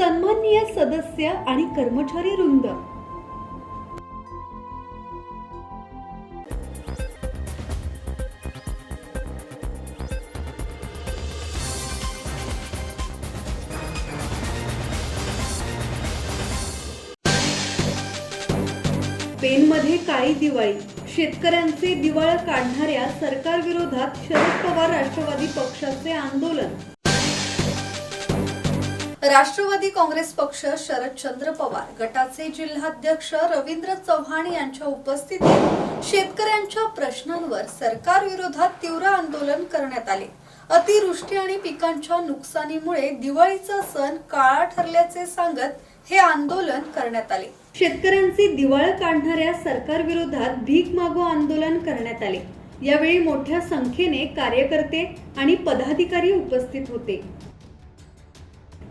सन्माननीय सदस्य आणि कर्मचारी वृंद. पेनमध्ये काळी दिवाळी. शेतकऱ्यांचे दिवाळ काढणाऱ्या सरकारविरोधात शरद पवार राष्ट्रवादी पक्षाचे आंदोलन. राष्ट्रवादी काँग्रेस पक्ष शरदचंद्र पवार गटाचे जिल्हाध्यक्ष रवींद्र चव्हाण यांच्या उपस्थितीत शेतकऱ्यांच्या प्रश्नांवर सरकार विरोधात तीव्र आंदोलन करण्यात आले. अतिवृष्टी आणि पिकांच्या नुकसानीमुळे दिवाळीचा सण काळा ठरल्याचे सांगत हे आंदोलन करण्यात आले. शेतकऱ्यांची दिवाळ काढणाऱ्या सरकार विरोधात भीक मागो आंदोलन करण्यात आले. यावेळी मोठ्या संख्येने कार्यकर्ते आणि पदाधिकारी उपस्थित होते.